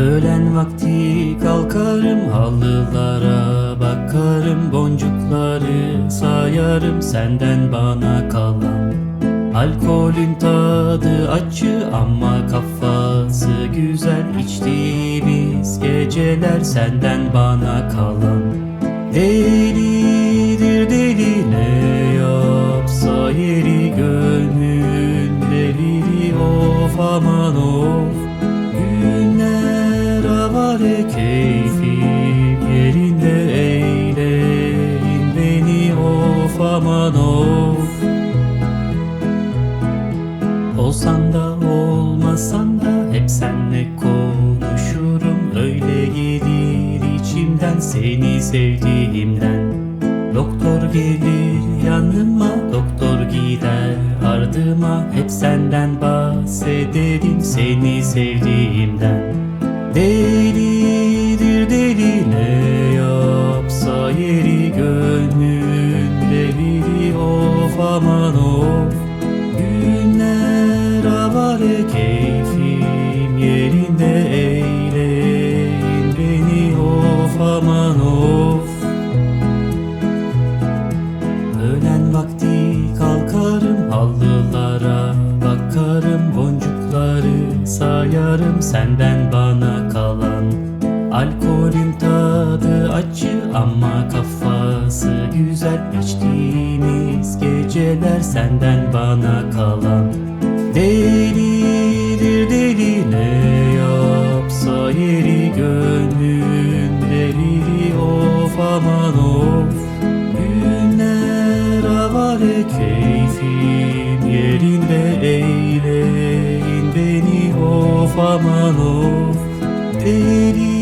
Öğlen vakti kalkarım halılara bakarım boncukları sayarım senden bana kalan Alkolün tadı acı ama kafası güzel. İçtiğimiz geceler senden bana kalan Delidir deli ne yapsa yeri gönlünde biri of aman of Avare keyfim yerinde eyleyin beni of aman of. Olsan da olmasan da hep senle konuşurum. Öyle gelir içimden seni sevdiğimden. Doktor gelir yanıma doktor gider ardıma. Hep senden bahsederim seni sevdiğimden Delidir deli ne yapsa yeri gönlünde biri of aman of. Günler avare keyfim yerinde eyleyin beni of aman of. Öğlen vakti kalkarım halılara Bakarım boncukları sayarım senden bana Alkolün tadı acı ama kafası güzel. İçtiğimiz geceler senden bana kalan. Delidir deli ne yapsa yeri gönlünde biri of aman of. Günler avare keyfim yerinde eyleyin beni of aman of. Delidir